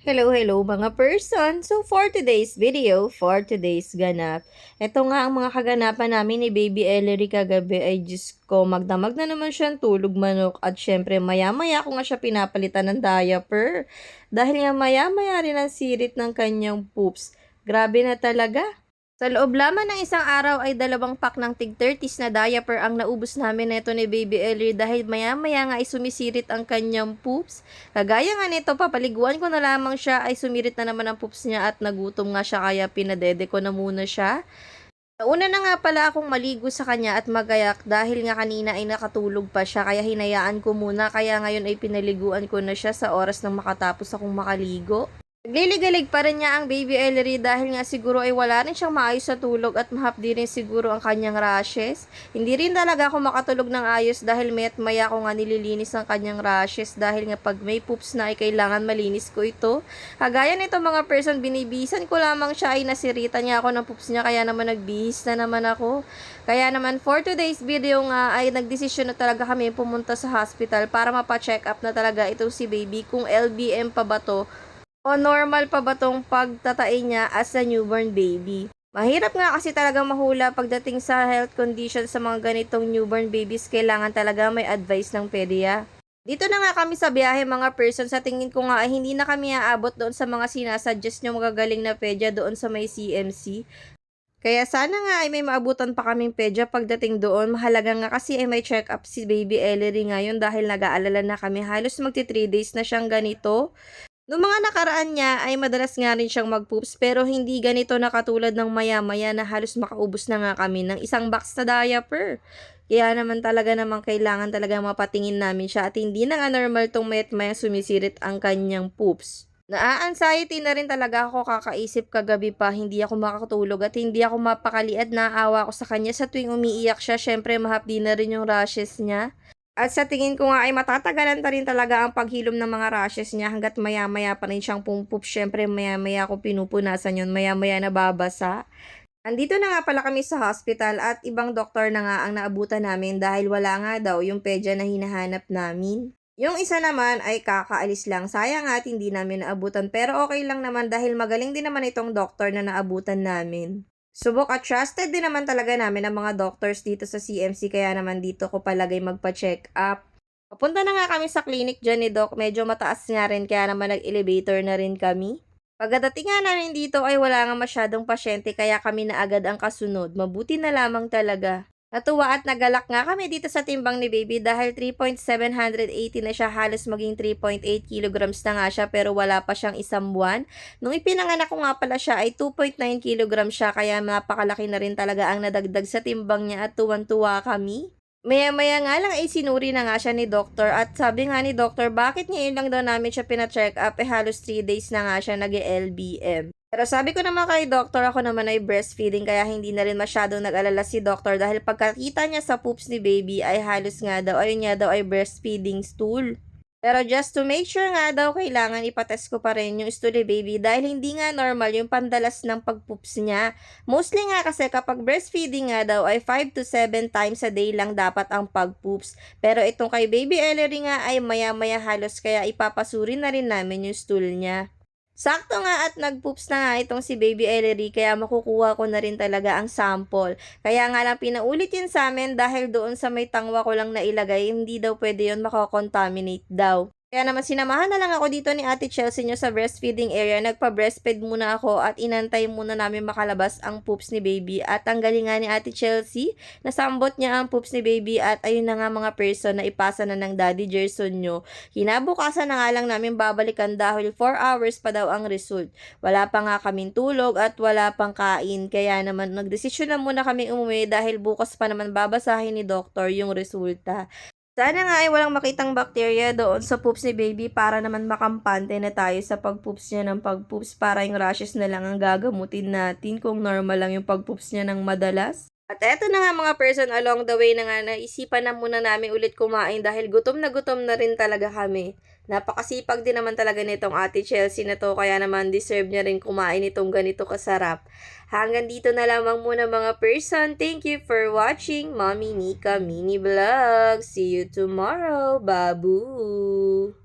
Hello, hello mga person! So for today's video, for today's ganap, ito nga ang mga kaganapan namin ni Baby Ellery kagabi ay Diyos ko, magdamag na naman siyang tulog manok at syempre maya-maya ko nga siya pinapalitan ng diaper. Dahil nga maya-maya rin ang sirit ng kanyang poops. Grabe na talaga. Sa loob lamang ng isang araw ay dalawang pack ng tig 30s na diaper ang naubos namin neto ni Baby Ellery dahil maya-maya nga ay sumisirit ang kanyang poops. Kagaya nga nito, papaliguan ko na lamang siya ay sumirit na naman ang poops niya at nagutom nga siya kaya pinadede ko na muna siya. Una na nga pala akong maligo sa kanya at magayak dahil nga kanina ay nakatulog pa siya kaya hinayaan ko muna kaya ngayon ay pinaliguan ko na siya sa oras nang makatapos akong makaligo. Nagliligalig pa rin niya ang baby Ellery dahil nga siguro ay wala rin siyang maayos sa tulog at mahapdi rin siguro ang kanyang rashes. Hindi rin talaga ako makatulog ng ayos dahil mayat maya ko nga nililinis ang kanyang rashes dahil nga pag may poops na ay kailangan malinis ko ito. Kagaya nito mga person, binibisan ko lamang siya ay nasirita niya ako ng poops niya kaya naman nagbihis na naman ako. Kaya naman for today's video nga ay nagdesisyon na talaga kami pumunta sa hospital para mapacheck up na talaga ito si baby kung LBM pa ba to o normal pa ba tong pagtatain niya as a newborn baby? Mahirap nga kasi talaga mahula pagdating sa health condition sa mga ganitong newborn babies, kailangan talaga may advice ng pedia. Dito na nga kami sa biyahe mga person, sa tingin ko nga ay hindi na kami aabot doon sa mga sinasuggest nyo magagaling na pedya doon sa may CMC. Kaya sana nga ay may maabutan pa kaming pedya pagdating doon. Mahalaga nga kasi ay may check up si baby Ellery ngayon dahil nag-aalala na kami. Halos magti 3 days na siyang ganito. Noong mga nakaraan niya ay madalas nga rin siyang mag-poops pero hindi ganito na katulad ng maya-maya na halos makaubos na nga kami ng isang box na diaper. Kaya naman talaga namang kailangan talaga mapatingin namin siya at hindi na nga normal tong mayat maya sumisirit ang kanyang poops. Na-anxiety na rin talaga ako kakaisip kagabi pa, hindi ako makakatulog at hindi ako mapakali at naawa ko sa kanya sa tuwing umiiyak siya. Syempre mahapdi na rin yung rashes niya. At sa tingin ko nga ay matatagalan ta rin talaga ang paghilom ng mga rashes niya hanggat maya-maya pa rin siyang pumpup. Syempre maya-maya ko pinupunasan yun, maya-maya nababasa. Andito na nga pala kami sa hospital at ibang doktor na nga ang naabutan namin dahil wala nga daw yung pedya na hinahanap namin. Yung isa naman ay kakaalis lang. Sayang nga at hindi namin naabutan pero okay lang naman dahil magaling din naman itong doktor na naabutan namin. Subok at trusted din naman talaga namin ang mga doctors dito sa CMC kaya naman dito ko palagay magpa-check up. Papunta na nga kami sa clinic dyan ni Doc. Medyo mataas nga rin kaya naman nag-elevator na rin kami. Pagdating nga namin dito ay wala nga masyadong pasyente kaya kami na agad ang kasunod. Mabuti na lamang talaga. Natuwa at nagalak nga kami dito sa timbang ni baby dahil 3.780 na siya halos maging 3.8 kilograms na nga siya pero wala pa siyang isang buwan. Nung ipinanganak ko nga pala siya ay 2.9 kilograms siya kaya napakalaki na rin talaga ang nadagdag sa timbang niya at tuwan-tuwa kami. Maya-maya nga lang ay sinuri na nga siya ni doktor at sabi nga ni doktor bakit ngayon lang daw namin siya pina-check up eh halos 3 days na nga siya nag-LBM. Pero sabi ko naman kay doktor ako naman ay breastfeeding kaya hindi na rin masyadong nag-alala si doktor dahil pagkakita niya sa poops ni baby ay halos nga daw ayun niya daw ay breastfeeding stool. Pero just to make sure nga daw, kailangan ipatest ko pa rin yung stool ni baby dahil hindi nga normal yung pandalas ng pagpoops niya. Mostly nga kasi kapag breastfeeding nga daw ay 5 to 7 times a day lang dapat ang pagpoops. Pero itong kay baby Ellery nga ay maya-maya halos kaya ipapasuri na rin namin yung stool niya. Sakto nga at nagpoops na nga itong si Baby Ellery kaya makukuha ko na rin talaga ang sample. Kaya nga lang pinaulit yun sa amin dahil doon sa may tangwa ko lang nailagay, hindi daw pwede yun makakontaminate daw. Kaya naman sinamahan na lang ako dito ni Ate Chelsea nyo sa breastfeeding area. Nagpa-breastfeed muna ako at inantay muna namin makalabas ang poops ni baby. At ang galing nga ni Ate Chelsea, nasambot niya ang poops ni baby at ayun na nga mga person na ipasa na ng Daddy Gerson nyo. Kinabukasan na nga lang namin babalikan dahil 4 hours pa daw ang result. Wala pa nga kaming tulog at wala pang kain. Kaya naman nagdesisyon na muna kami umuwi dahil bukas pa naman babasahin ni doktor yung resulta. Sana nga ay walang makitang bakterya doon sa poops ni baby para naman makampante na tayo sa pagpoops niya ng pagpoops para yung rashes na lang ang gagamutin natin kung normal lang yung pagpoops niya ng madalas. At eto na nga mga person along the way na nga naisipan na muna namin ulit kumain dahil gutom na gutom na rin talaga kami. Napakasipag din naman talaga nitong ate Chelsea na to kaya naman deserve niya rin kumain itong ganito kasarap. Hanggang dito na lamang muna mga person. Thank you for watching Mommy Nika Mini Vlog. See you tomorrow. Babu!